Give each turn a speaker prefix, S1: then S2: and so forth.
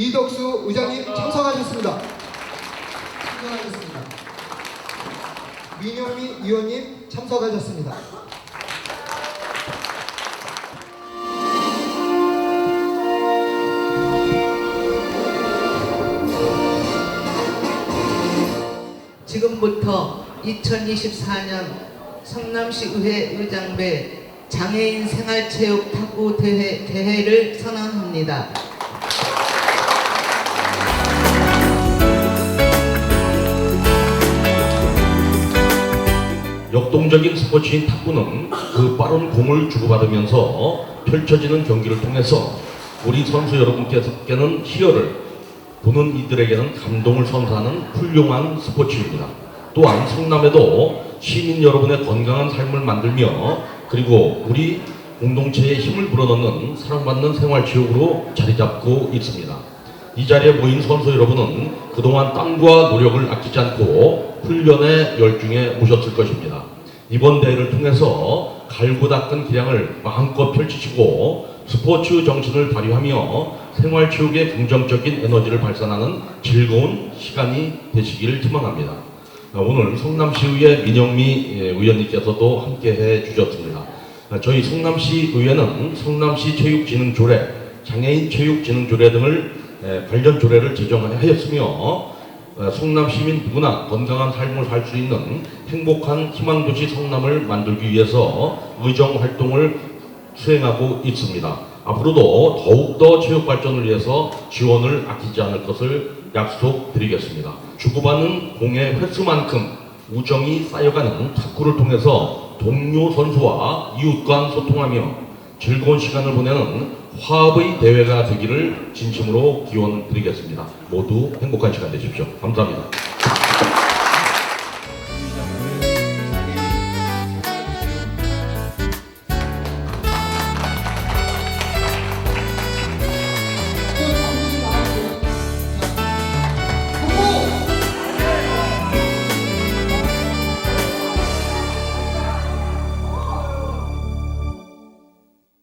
S1: 이덕수 의장님 참석하셨습니다. 참석하셨습니다. 민영미 의원님 참석하셨습니다.
S2: 지금부터 2024년 성남시 의회 의장배 장애인 생활체육 탁구 대회, 대회를 선언합니다.
S3: 역동적인 스포츠인 탁구는 그 빠른 공을 주고받으면서 펼쳐지는 경기를 통해서 우리 선수 여러분께서는 희열을 보는 이들에게는 감동을 선사하는 훌륭한 스포츠입니다. 또한 성남에도 시민 여러분의 건강한 삶을 만들며 그리고 우리 공동체에 힘을 불어넣는 사랑받는 생활지역으로 자리 잡고 있습니다. 이 자리에 모인 선수 여러분은 그동안 땀과 노력을 아끼지 않고 훈련에 열중해 오셨을 것입니다. 이번 대회를 통해서 갈고 닦은 기량을 마음껏 펼치시고 스포츠 정신을 발휘하며 생활체육의 긍정적인 에너지를 발산하는 즐거운 시간이 되시기를 희망합니다. 오늘 성남시의회 민영미 예, 의원님께서도 함께 해 주셨습니다. 저희 성남시 의회는 성남시 체육진흥조례, 장애인 체육진흥조례 등을 에, 관련 조례를 제정하였으며 어, 성남 시민 누구나 건강한 삶을 살 수 있는 행복한 희망도시 성남을 만들기 위해서 의정 활동을 수행하고 있습니다. 앞으로도 더욱더 체육 발전을 위해서 지원을 아끼지 않을 것을 약속드리겠습니다. 주고받는 공의 횟수만큼 우정이 쌓여가는 탁구를 통해서 동료 선수와 이웃 간 소통하며 즐거운 시간을 보내는 화합의 대회가 되기를 진심으로 기원 드리겠습니다. 모두 행복한 시간 되십시오. 감사합니다.